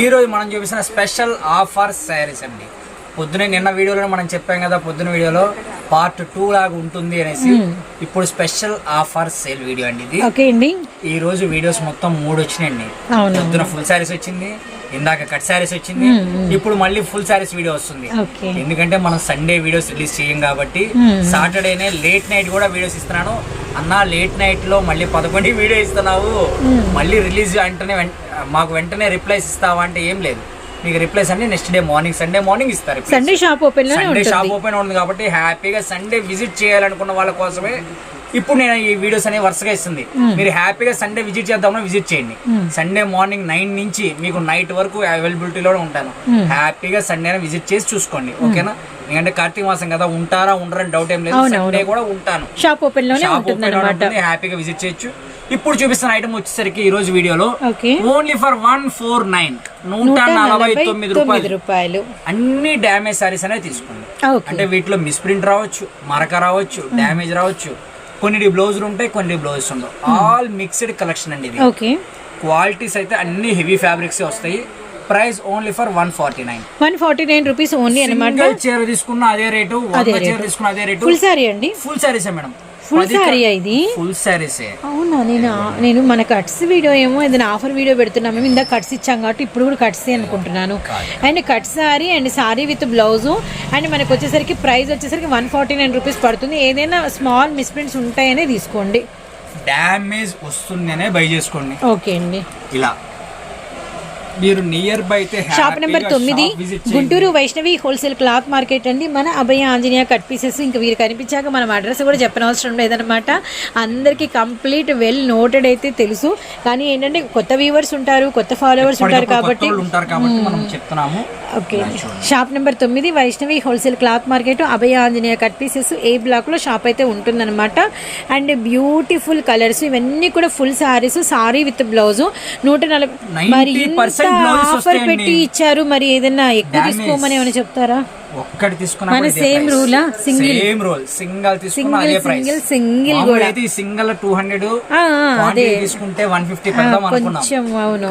ఈరోజు మనం చూపిస్తున్న స్పెషల్ ఆఫర్ శారీస్ అండి. పొద్దున నిన్న వీడియోలో మనం చెప్పాం కదా పొద్దున వీడియోలో పార్ట్ టూ లాగా ఉంటుంది అనేసి. ఇప్పుడు స్పెషల్ ఆఫర్ సేల్ వీడియో అండి ఇది. ఓకే అండి. ఈ రోజు వీడియోస్ మొత్తం మూడు వచ్చినాయండి. పొద్దున ఫుల్ శారీస్ వచ్చింది ఇందాక కట్ శారీస్ వచ్చింది ఇప్పుడు మళ్ళీ ఫుల్ శారీస్ వీడియో వస్తుంది. ఎందుకంటే మనం సండే వీడియోస్ రిలీజ్ చేయం కాబట్టి సాటర్డేనే లేట్ నైట్ కూడా వీడియోస్ ఇస్తున్నాను. అన్న లేట్ నైట్లో మళ్ళీ పదకొండు వీడియో ఇస్తున్నావు. మళ్ళీ రిలీజ్ వెంటనే వెం- మాకు వెంటనే రిప్లైస్ ఇస్తావా అంటే ఏం లేదు. మీకు రిప్లైస్ అన్ని next day morning Sunday morning ఇస్తారు. Sunday shop open Sunday shop open ఉంది కాబట్టి హ్యాపీగా సండే విజిట్ చేయాలనుకున్న వాళ్ళ కోసమే ఇప్పుడు నేను ఈ వీడియోస్ అనేవి వరుసగా ఇస్తుంది. మీరు హ్యాపీగా సండే విజిట్ చేద్దామని విజిట్ చేయండి. సండే మార్నింగ్ నైన్ నుంచి మీకు నైట్ వరకు అవైలబిలిటీలో ఉంటాను. హ్యాపీగా సండే విజిట్ చేసి చూసుకోండి. ఓకేనా? ఎందుకంటే కార్తీక మాసం కదా ఉంటారా ఉండరని డౌట్ ఏం లేదు. సండే కూడా ఉంటాను. షాప్ ఓపెన్ షాప్ హ్యాపీగా విజిట్ చేయొచ్చు. ఇప్పుడు చూపిస్తున్న ఐటమ్ వచ్చేసరికి ఈ రోజు వీడియోలో only for one four nine నూట నలభై తొమ్మిది రూపాయలు. అన్ని డ్యామేజ్ సారీస్ అనేది తీసుకోండి. అంటే వీటిలో మిస్ప్రింట్ రావచ్చు మరక రావచ్చు డ్యామేజ్ రావచ్చు. కొన్ని బ్లౌజులు ఉంటాయి కొన్ని బ్లౌజెస్ ఉండవు. ఆల్ మిక్స్డ్ కలెక్షన్ అండి ఇది. క్వాలిటీస్ అయితే అన్ని హెవీ ఫ్యాబ్రిక్స్ వస్తాయి. Price only for one forty nine one forty nine rupees only అనమాట చీర తీసుకున్న అదే రేటు చీర తీసుకున్న అదే రేటు ఫుల్ సారీ అండి? ఫుల్ సారీసే మేడం. ఫుల్ సారీ ఇది? ఫుల్ సారీసే అవునా? నేను? నేను మన కట్స్ వీడియో ఏమో ఏదైనా ఆఫర్ వీడియో పెడుతున్నాము ఇందాక కట్స్ ఇచ్చాం కాబట్టి ఇప్పుడు కూడా కట్స్ అనుకుంటున్నాను. And cut sari and sari with blouse and మనకు వచ్చేసరికి ప్రైస్ వచ్చేసరికి వన్ ఫార్టీ నైన్ రూపీస్ పడుతుంది. ఏదైనా స్మాల్ మిస్ప్రింట్స్ ఉంటాయనే తీసుకోండి. డ్యామేజ్ వస్తుందనే బై చేసుకోండి. ఓకే అండి. ఇలా. మీరు నియర్ బై అయితే షాప్ నెంబర్ తొమ్మిది. Guntur Vaishnavi wholesale cloth market అండి. మన అభయ ఆంజనేయ కట్ పీసెస్ ఇంకా వీరు కనిపించాక మనం అడ్రస్ కూడా చెప్పనవసరం లేదనమాట అందరికీ కంప్లీట్ వెల్ నోటెడ్ అయితే తెలుసు. కానీ ఏంటంటే కొత్త వ్యూవర్స్ ఉంటారు కొత్త ఫాలోవర్స్ ఉంటారు కాబట్టి ఓకే షాప్ నెంబర్ తొమ్మిది Vaishnavi wholesale cloth market Abhaya Anjaneya cut pieces A బ్లాక్లో షాప్ అయితే ఉంటుందన్నమాట. అండ్ బ్యూటిఫుల్ కలర్స్ ఇవన్నీ కూడా full saris sari with blouse నూట నలభై మరి 90% ఇంత blouses ఆఫర్. పెట్టి ఇచ్చారు మరి ఏదైనా ఎక్కువ. తీసుకోమని ఏమైనా చెప్తారా ఒక్కటి తీసుకున్నా rule ఆ? Single? సేమ్ రూల్ సింగల్ తీసుకున్నా సింగిల్ అదే ప్రైస్ సింగిల్ సింగిల్ కూడా. అయితే సింగల్ టూ హండ్రెడ్ తీసుకుంటే వన్ ఫిఫ్టీ పెడదాం అనుకున్నాం.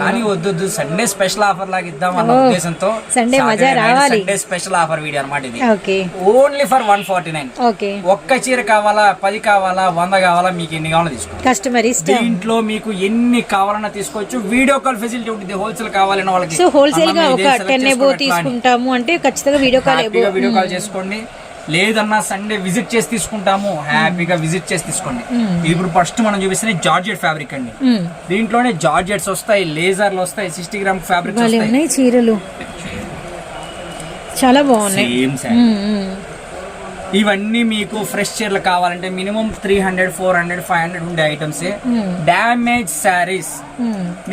కానీ వద్దు సండే స్పెషల్ ఆఫర్ లాగా ఇద్దాం అన్న ఉద్దేశంతో Sunday మజా రావాలి. సండే స్పెషల్ ఆఫర్ వీడియో అనమాట ఇది. Okay. Only for one forty nine ఒక్క చీర కావాలా పది కావాలా వంద కావాలా మీకు ఎన్ని కావాలో తీసుకోండి. కస్టమర్ ఇష్టం. దీంట్లో మీకు ఎన్ని కావాలన్నా తీసుకోవచ్చు. వీడియో కాల్ ఫెసిలిటీ ఉంటుంది హోల్సేల్ కావాలన్న వాళ్ళకి. సో హోల్సేల్గా ఒక టెన్. తీసుకుంటాము అంటే ఖచ్చితంగా వీడియో కాల్ హ్యాపీగా వీడియో కాల్ చేసుకోండి. లేదన్నా సండే విజిట్ చేసి తీసుకుంటాము. హ్యాపీగా విజిట్ చేసి తీసుకోండి ఇది ఇప్పుడు ఫస్ట్ మనం చూపిస్తున్న జార్జెట్ ఫ్యాబ్రిక్ అండి. దీంట్లోనే జార్జెట్స్ వస్తాయి లేజర్లు వస్తాయి సిక్స్టీ గ్రామ్ వస్తాయి. ఉన్నాయి చీరలు. చాలా బాగున్నాయి. ఇవన్నీ మీకు ఫ్రెష్ చీరలు కావాలంటే minimum three hundred four hundred five hundred ఉండే ఐటమ్స్ డ్యామేజ్ శారీస్.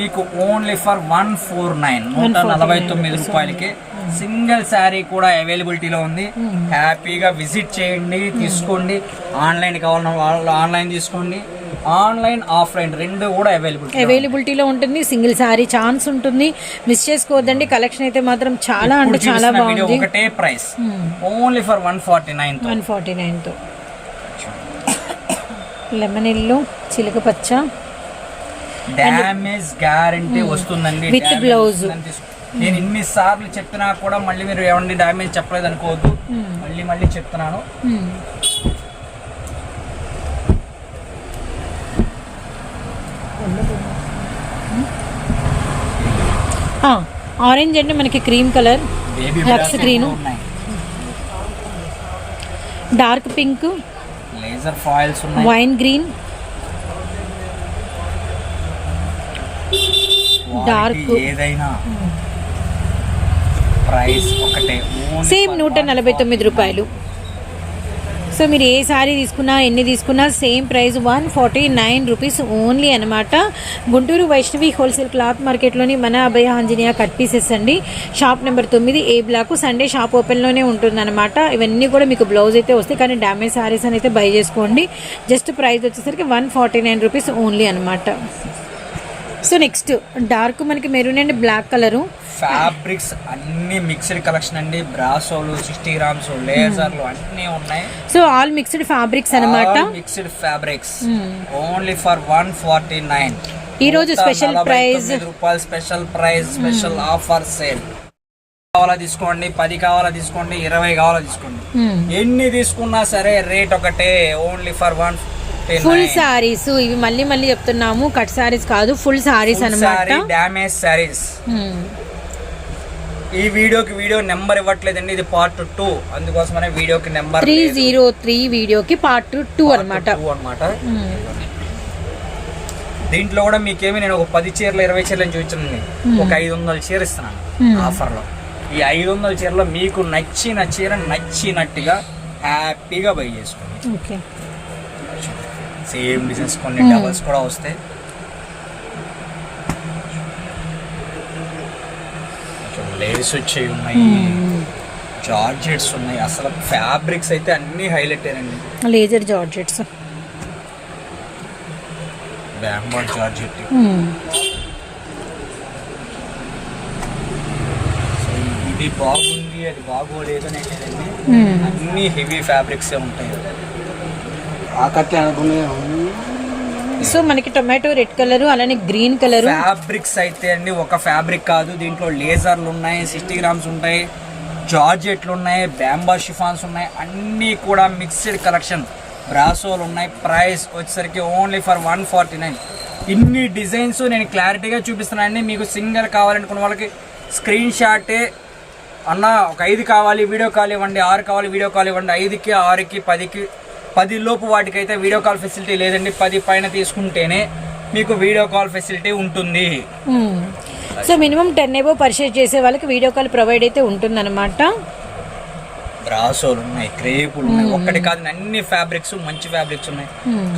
మీకు only for one four nine నూట నలభై తొమ్మిది రూపాయలకి. సింగిల్ శారీ కూడా అవైలబిలిటీలో ఉంది. హ్యాపీగా విజిట్ చేయండి తీసుకోండి. ఆన్లైన్ కావాలన్న వాళ్ళు ఆన్లైన్ తీసుకోండి. ఆన్లైన్ ఆఫ్లైన్ రెండు కూడా అవైలబిలిటీ అవైలబిలిటీలో ఉంటుంది. సింగిల్ సారీ ఛాన్స్ ఉంటుంది. మిస్ చేసుకోవద్దండి. కలెక్షన్ అయితే మాత్రం చాలా అంటే చాలా బాగుంది. ఒకటే price. Only for one forty nine one forty నైన్తో lemon yellow చిలక పచ్చ. డ్యామేజ్ గ్యారంటీ వస్తుందండి. వస్తుందని తీసుకో- నేను ఇన్ని సార్లు చెప్పినా కూడా మళ్ళీ మీరు ఏమండి డ్యామేజ్ చెప్పలేదు అనుకోవద్దు. మళ్ళీ మళ్ళీ చెప్తున్నాను. ఆ, ఆరెంజ్ అంటే మనకి cream colour Lux green. Dark pink laser foils wine green dark. ఏదైనా. ప్రైస్ ఒకటే సేమ్ నూట నలభై తొమ్మిది రూపాయలు. సో మీరు ఏ సారీ తీసుకున్నా ఎన్ని తీసుకున్నా same price one forty nine rupees only అనమాట గుంటూరు వైష్ణవి హోల్సేల్ క్లాత్ మార్కెట్లోని మన అభయ ఆంజనేయ కట్ పీసెస్ అండి. షాప్ నెంబర్ తొమ్మిది ఏ బ్లాక్ సండే షాప్ ఓపెన్లోనే ఉంటుందన్నమాట. ఇవన్నీ కూడా మీకు బ్లౌజ్ అయితే వస్తాయి కానీ డ్యామేజ్ సారీస్ అని అయితే బై చేసుకోండి. జస్ట్ ప్రైస్ వచ్చేసరికి one forty nine rupees only అనమాట సో నెక్స్ట్ డార్క్ మనకి maroon and black colour. Fabrics అన్ని మిక్స్డ్ కలెక్షన్ అండి. బ్రాసోలు సిక్స్టీ గ్రామ్స్ లేజర్లు అన్ని ఉన్నాయి. సో ఆల్ మిక్స్డ్ ఫ్యాబ్రిక్స్ అనమాట mixed fabrics. Only for one forty nine. ఈ రోజు స్పెషల్ ప్రైస్ రూపాయలు special price special offer sale. కావాలా తీసుకోండి పది కావాలా తీసుకోండి ఇరవై కావాలా తీసుకోండి. ఎన్ని తీసుకున్నా సరే రేట్ ఒకటే only for one full saris ఇవి మళ్ళీ మళ్ళీ చెప్తున్నాము. కట్ సారీస్ కాదు ఫుల్ సారీస్ అనమాట డ్యామేజ్ సారీస్ ఈ వీడియోకి వీడియో నెంబర్ ఇవ్వట్లేదండి ఇది పార్ట్ టూ అందుకోసమనే వీడియోకి నెంబర్ త్రీ జీరో త్రీ వీడియోకి పార్ట్ టూ అనమాట అనమాట దీంట్లో కూడా మీకేమి నేను ఒక పది చీరలు ఇరవై చీరలు చూపించాను ఒక ఐదు వందల చీర ఇస్తున్నాను ఆఫర్లో ఈ ఐదు వందల చీరలో మీకు నచ్చిన చీర నచ్చినట్టుగా హ్యాపీగా బై చేసుకోండి. ఓకే సేమ్ డిజైన్స్ కొన్ని డబల్స్ కూడా వస్తాయి. లేస్ వచ్చేవి ఉన్నాయి. జార్జెట్స్ ఉన్నాయి. అసలు ఫ్యాబ్రిక్స్ అయితే అన్ని హైలైట్ అండి లేజర్ జార్జెట్స్. బ్యాంబర్ జార్జెట్. సో ఇది బాగుంది అది బాగోలేదు అని లేదండి అన్ని హెవీ ఫ్యాబ్రిక్స్ ఉంటాయి. సో మనకి టొమాటో రెడ్ కలర్ అలానే గ్రీన్ కలర్. ఫ్యాబ్రిక్స్ అయితే అండి ఒక ఫ్యాబ్రిక్ కాదు. దీంట్లో లేజర్లు ఉన్నాయి సిక్స్టీ గ్రామ్స్ ఉంటాయి జార్జెట్లు ఉన్నాయి బ్యాంబా షిఫాన్స్ ఉన్నాయి అన్నీ కూడా మిక్స్డ్ కలెక్షన్ బ్రాసోలు ఉన్నాయి ప్రైస్ వచ్చేసరికి only for one forty nine ఇన్ని డిజైన్స్ నేను క్లారిటీగా చూపిస్తున్నానండి మీకు సింగల్ కావాలనుకున్న వాళ్ళకి స్క్రీన్ షాటే అన్న ఒక ఐదు కావాలి వీడియో కాల్ ఇవ్వండి ఆరు కావాలి వీడియో కాల్ ఇవ్వండి ఐదుకి ఆరుకి పదికి పది లోపు వాటికైతే వీడియో కాల్ ఫెసిలిటీ లేదండి. పది పైన తీసుకుంటేనే మీకు వీడియో కాల్ ఫెసిలిటీ ఉంటుంది. So minimum ten above purchase చేసే వాళ్ళకి వీడియో కాల్ ప్రొవైడ్ అయితే ఉంటుందన్నమాట. బ్రాసోలు ఉన్నాయి క్రేపులు ఉన్నాయి ఒక్కటి కాదు అన్ని ఫ్యాబ్రిక్స్ మంచి ఫ్యాబ్రిక్స్ ఉన్నాయి.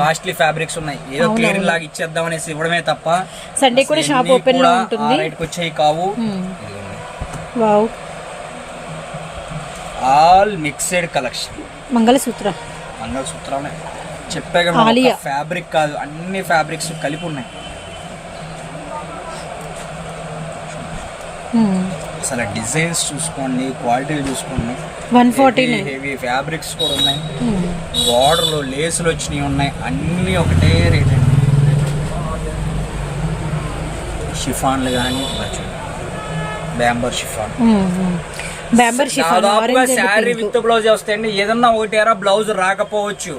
కాస్ట్లీ ఫ్యాబ్రిక్స్ ఉన్నాయి. ఏదో క్లియరింగ్ లాగా ఇచ్చేద్దాం అనేసి ఇవ్వడమే తప్ప సండే కూడా షాప్ ఓపెన్లో ఉంటుంది. రైట్కి వచ్చేవి కావు. Wow. All mixed collection. Mangalsutra. మంగళసూత్రాలు చెప్పే ఆలియా. ఫ్యాబ్రిక్ కాదు అన్ని ఫ్యాబ్రిక్స్ కలిపి ఉన్నాయి. అసలు డిజైన్స్ చూసుకోండి క్వాలిటీలు చూసుకోండి. వన్ ఫార్టీ హెవీ ఫ్యాబ్రిక్స్ కూడా ఉన్నాయి. బార్డర్లు లేసులు వచ్చినవి ఉన్నాయి. అన్నీ ఒకటే రేట్ అండి షిఫాన్లు కానీ బ్యాంబర్ షిఫాన్. దాదాపుగా శారీ విత్ బ్లౌజ్ వస్తాయండి. ఏదన్నా ఒకటేరా బ్లౌజ్ రాకపోవచ్చు.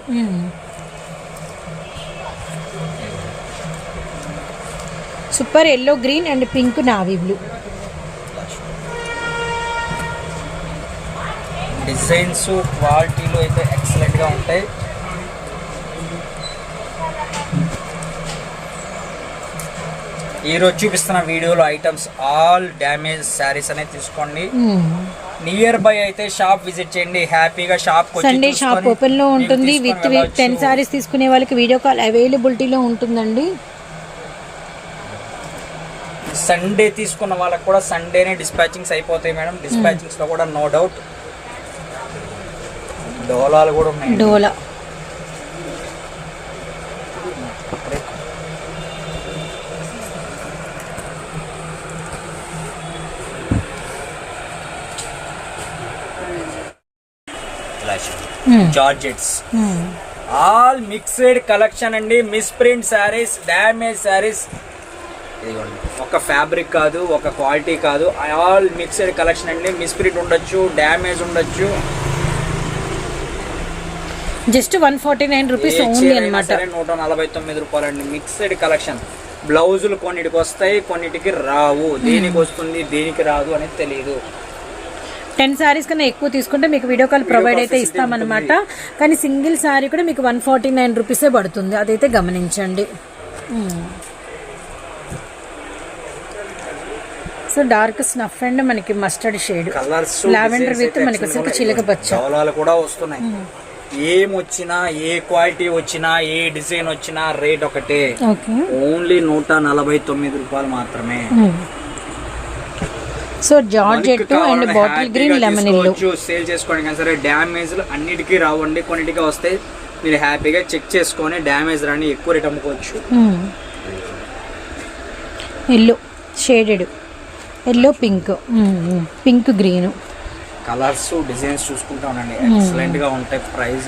Super yellow green and pink navy blue designs క్వాలిటీలు అయితే ఎక్సలెంట్గా ఉంటాయి. ఈ రోజు చూపిస్తున్న వీడియోలో ఐటమ్స్ ఆల్ డ్యామేజ్ శారీస్ అనేది తీసుకోండి. నియర్ బై అయితే షాప్ విజిట్ చేయండి. హ్యాపీగా షాప్ సండే షాప్ ఓపెన్లో ఉంటుంది. విత్ టెన్ సారీస్ తీసుకునే వాళ్ళకి వీడియో కాల్ అవైలబిలిటీలో ఉంటుందండి. సండే తీసుకున్న వాళ్ళకి కూడా సండేనే డిస్పాచింగ్స్ అయిపోతాయి మేడం. డిస్పాచింగ్స్లో కూడా నో డౌట్ డోలాలు కూడా ఉన్నాయి డోలా. జార్జెట్స్ ఆల్ మిక్స్డ్ కలెక్షన్ అండి. మిస్ప్రింట్ శారీస్ డ్యామేజ్ శారీస్ ఒక ఫ్యాబ్రిక్ కాదు ఒక క్వాలిటీ కాదు. ఆల్ మిక్స్డ్ కలెక్షన్ అండి. మిస్ప్రింట్ ఉండొచ్చు డ్యామేజ్ ఉండొచ్చు. Just one forty nine rupees only అనమాట నూట నలభై తొమ్మిది రూపాయలు అండి మిక్స్డ్ కలెక్షన్ బ్లౌజులు కొన్నిటికి వస్తాయి కొన్నిటికి రావు. దేనికి వస్తుంది దేనికి రాదు అనేది తెలియదు టెన్ సారీస్ కన్నా ఎక్కువ తీసుకుంటే మీకు వీడియో కాల్ ప్రొవైడ్ అయితే ఇస్తామన్నమాట. కానీ సింగిల్ సారీ కూడా మీకు వన్ ఫార్టీ నైన్ రూపీసే పడుతుంది. అదైతే గమనించండి. సో డార్క్ స్నఫ్ అండ్ మనకి మస్టర్డ్ షేడ్ లావెండర్ విత్ మనకి వచ్చేసి చిలక పచ్చ. డోలాలు కూడా వస్తున్నాయి. ఏం వచ్చినా ఏ క్వాలిటీ వచ్చినా ఏ డిజైన్ వచ్చినా రేట్ ఒకటే. ఓన్లీ నూట నలభై తొమ్మిది రూపాయలు మాత్రమే. So georgette and bottle green lemon ఇల్లు. సేల్ చేసుకోండి కానీ సరే డ్యామేజ్ అన్నిటికీ రావండి. కొన్నిటికి వస్తాయి మీరు హ్యాపీగా చెక్ చేసుకొని డ్యామేజ్ రాని ఎక్కువ రేట్ అమ్ముకోవచ్చు. Yellow shaded. Yellow pink. Pink green. Colours designs చూసుకుంటా ఉండండి. ఎక్సలెంట్గా ఉంటాయి. ప్రైస్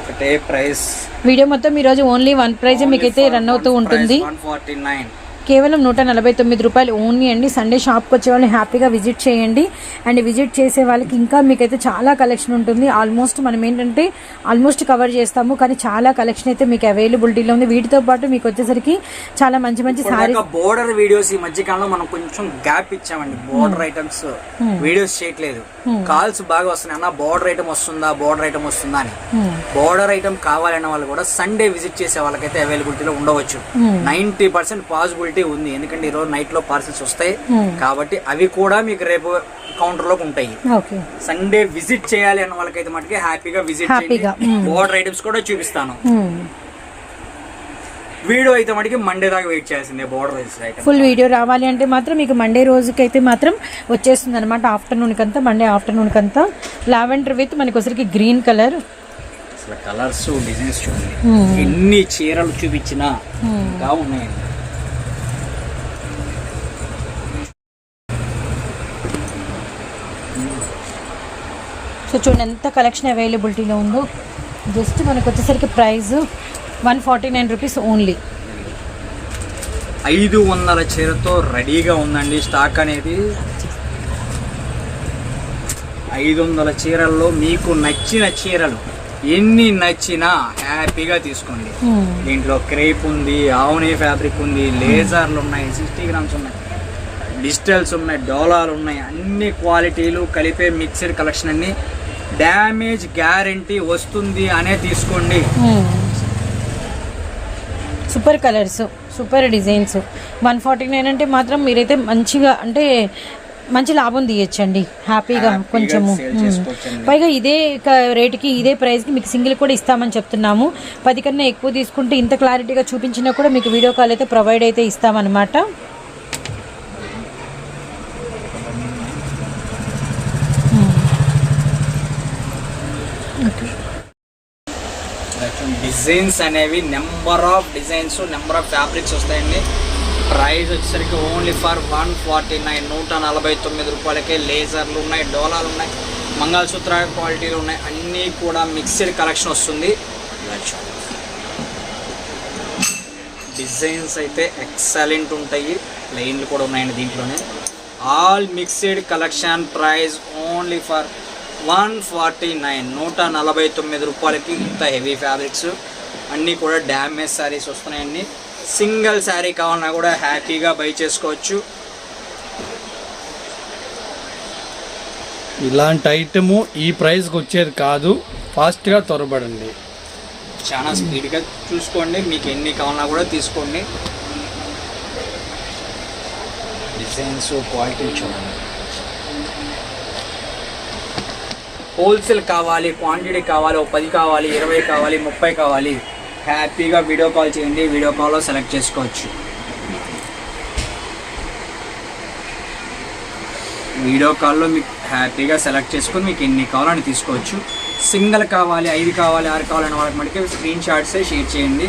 ఒకటే ప్రైస్. వీడియో మొత్తం ఈరోజు ఓన్లీ వన్ ప్రైజ్ మీకైతే రన్ అవుతూ ఉంటుంది. వన్ ఫార్టీ నైన్ కేవలం నూట నలభై తొమ్మిది రూపాయలు ఓన్లీ అండి. సండే షాప్కి వచ్చే వాళ్ళని హ్యాపీగా విజిట్ చేయండి. అండ్ విజిట్ చేసే వాళ్ళకి ఇంకా మీకైతే చాలా కలెక్షన్ ఉంటుంది. ఆల్మోస్ట్ మనం ఏంటంటే ఆల్మోస్ట్ కవర్ చేస్తాము. కానీ చాలా కలెక్షన్ అయితే మీకు అవైలబిలిటీలో ఉంది. వీటితో పాటు మీకు వచ్చేసరికి చాలా మంచి మంచి సారీస్ బోర్డర్ వీడియోస్ ఈ మధ్య కాలంలో మనం కొంచెం గ్యాప్ ఇచ్చామండి. బోర్డర్ ఐటమ్స్ వీడియోస్ చేయట్లేదు. కాల్స్ బాగా వస్తున్నాయి. అన్న బోర్డర్ ఐటమ్ వస్తుందా? బోర్డర్ ఐటమ్ వస్తుందా అని. బోర్డర్ ఐటమ్ కావాలన్న వాళ్ళు కూడా సండే విజిట్ చేసే వాళ్ళకైతే అవైలబిలిటీలో ఉండవచ్చు. నైన్టీ పర్సెంట్ పాసిబిలిటీ ఉంది. ఎందుకంటే ఈరోజు నైట్లో పార్సల్స్ వస్తాయి. కాబట్టి అవి కూడా మీకు రేపు కౌంటర్లోకి ఉంటాయి సండే విజిట్ చేయాలి అన్న వాళ్ళకైతే మటుకే హ్యాపీగా విజిట్ బోర్డర్ ఐటమ్స్ కూడా చూపిస్తాను. వీడియో అయితే మటుకి మండే దాకా వెయిట్ చేయాల్సిందే బోర్డర్ ఫుల్ వీడియో రావాలి అంటే మాత్రం మీకు మండే రోజుకైతే మాత్రం వచ్చేస్తుంది అనమాట ఆఫ్టర్నూన్ కంతా మండే ఆఫ్టర్నూన్ కంతా లావెండర్ విత్ మనకి వచ్చరికి గ్రీన్ కలర్ అసలు కలర్స్ డిజైన్స్ చూడండి. ఎన్ని చీరలు చూపించినా ఇంకా ఉన్నాయండి సో చూడండి ఎంత కలెక్షన్ అవైలబిలిటీలో ఉందో. జస్ట్ మనకు వచ్చేసరికి price one forty nine rupees only ఐదు వందల చీరతో రెడీగా ఉందండి స్టాక్ అనేది. ఐదు వందల చీరల్లో మీకు నచ్చిన చీరలు ఎన్ని నచ్చినా హ్యాపీగా తీసుకోండి. దీంట్లో క్రేప్ ఉంది ఆవుని ఫ్యాబ్రిక్ ఉంది లేజర్లు ఉన్నాయి సిక్స్టీ గ్రామ్స్ ఉన్నాయి. డిజిటల్స్ ఉన్నాయి డోలాలు ఉన్నాయి అన్ని క్వాలిటీలు కలిపే మిక్స్డ్ కలెక్షన్ అన్ని డ్యామేజ్ గ్యారంటీ వస్తుంది అనే తీసుకోండి. Super colours super designs. One forty nine అంటే మాత్రం మీరైతే మంచిగా అంటే మంచి లాభం తీయచ్చండి. హ్యాపీగా కొంచెము. పైగా ఇదే రేటుకి ఇదే ప్రైస్కి మీకు సింగిల్ కూడా ఇస్తామని చెప్తున్నాము. పది కన్నా ఎక్కువ తీసుకుంటే ఇంత క్లారిటీగా చూపించినా కూడా మీకు వీడియో కాల్ అయితే ప్రొవైడ్ అయితే ఇస్తామన్నమాట. డిజైన్స్ అనేవి number of designs number of fabrics వస్తాయండి. ప్రైస్ వచ్చేసరికి only for one forty nine నూట నలభై తొమ్మిది రూపాయలకే లేజర్లు ఉన్నాయి డోలాలు ఉన్నాయి మంగళసూత్ర క్వాలిటీలు ఉన్నాయి అన్నీ కూడా మిక్స్డ్ కలెక్షన్ వస్తుంది. డిజైన్స్ అయితే ఎక్సలెంట్ ఉంటాయి. లైన్లు కూడా ఉన్నాయండి దీంట్లోనే. All mixed collection price only for one forty nine నూట నలభై తొమ్మిది రూపాయలకి ఇంత హెవీ ఫ్యాబ్రిక్స్ అన్నీ కూడా డ్యామేజ్ శారీస్ వస్తున్నాయండి. సింగిల్ శారీ కావాలన్నా కూడా హ్యాపీగా బై చేసుకోవచ్చు. ఇలాంటి ఐటము ఈ ప్రైస్కి వచ్చేది కాదు. ఫాస్ట్గా త్వరపడండి. చాలా స్పీడ్గా చూసుకోండి. మీకు ఎన్ని కావాలన్నా కూడా తీసుకోండి. డిజైన్స్ క్వాలిటీ చూడండి. హోల్సేల్ కావాలి క్వాంటిటీ కావాలి ఒక పది కావాలి ఇరవై కావాలి ముప్పై కావాలి. హ్యాపీగా వీడియో కాల్ చేయండి వీడియో కాల్లో సెలెక్ట్ చేసుకోవచ్చు. వీడియో కాల్లో మీకు హ్యాపీగా సెలెక్ట్ చేసుకొని మీకు ఎన్ని కావాలని తీసుకోవచ్చు. సింగిల్ కావాలి ఐదు కావాలి ఆరు కావాలని వాళ్ళకి మటుకే స్క్రీన్ షాట్సే షేర్ చేయండి.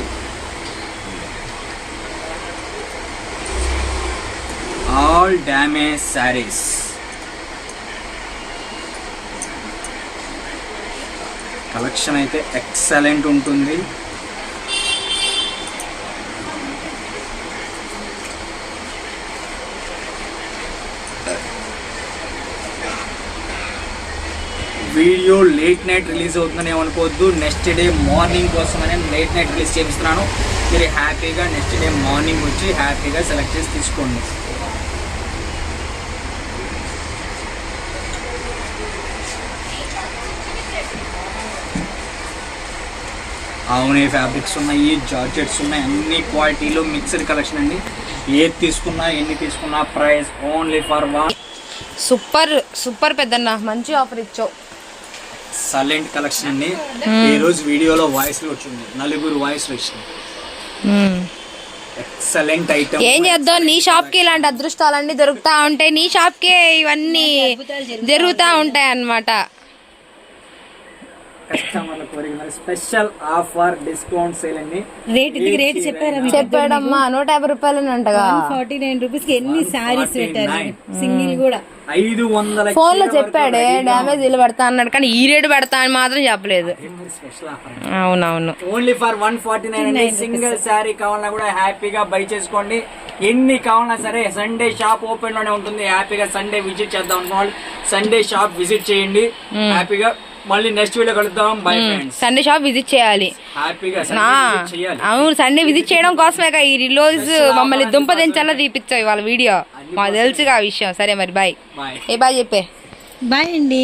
All damage saris. కలెక్షన్ అయితే ఎక్సలెంట్ ఉంటుంది. వీడియో లేట్ నైట్ రిలీజ్ అవుతుందని ఏమనుకోవద్దు. నెక్స్ట్ డే మార్నింగ్ కోసమని లేట్ నైట్ రిలీజ్ చేపిస్తున్నాను. మీరు హ్యాపీగా నెక్స్ట్ డే మార్నింగ్ వచ్చి హ్యాపీగా సెలెక్ట్ చేసి తీసుకోండి. అవునే ఫ్యాబ్రిక్స్ ఉన్నాయి జార్జెట్స్ ఉన్నాయి అన్ని క్వాలిటీలో మిక్స్డ్ కలెక్షన్ అండి. ఏది తీసుకున్నా ఎన్ని తీసుకున్నా price only for one super super పెద్దన్న మంచి ఆఫర్ ఇచ్చావు. సైలెంట్ కలెక్షన్ అండి. ఈ రోజు వీడియోలో వాయిస్ వచ్చింది. నలుగురు వాయిస్ వచ్చింది ఎక్సలెంట్ ఐటమ్ ఏం చేద్దాం? నీ షాప్కి ఇలాంటి అదృష్టాలన్నీ దొరుకుతా ఉంటాయి. నీ షాప్కి ఇవన్నీ జరుగుతూ ఉంటాయి. అన్నమాట స్పెషల్ ఆఫర్ డిస్కౌంట్ సేల్ అండి రేట్ ఇంటికి రేట్ చెప్పారా మీకు? చెప్పాడమ్మా నూట యాభై రూపాయలు అంటగా. ఫార్టీ నైన్ రూపీస్కి ఎన్ని శారీస్ పెట్టారు? సింగిల్ కూడా. ఐదు వందల ఫోన్లో చెప్పాడే డ్యామేజ్ ఇల్లు పెడతా అన్నాడు కానీ ఈ రేటు పెడతా అని మాత్రం చెప్పలేదు. స్పెషల్ ఆఫర్ అవునవును. Only for one forty nine అండి. సింగిల్ శారీ కావాలన్నా కూడా హ్యాపీగా బై చేసుకోండి. ఎన్ని కావాలన్నా సరే సండే షాప్ ఓపెన్లోనే ఉంటుంది. హ్యాపీగా సండే విజిట్ చేద్దాం అనుకోవాలి సండే షాప్ విజిట్ చేయండి. హ్యాపీగా మళ్ళీ నెక్స్ట్ వీడియో కలుద్దాం. Bye friends Sunday shop visit చేయాలి. హ్యాపీగా అవును సండే విజిట్ చేయడం కోసమే కదా ఈ రిలోజ్ మమ్మల్ని దుంపదించాలా తీపిచ్చావు ఇవాళ వీడియో మాకు తెలుసుగా ఆ విషయం. సరే మరి బాయ్ బాయ్ ఏ బాయ్ చెప్పే. బాయ్ అండి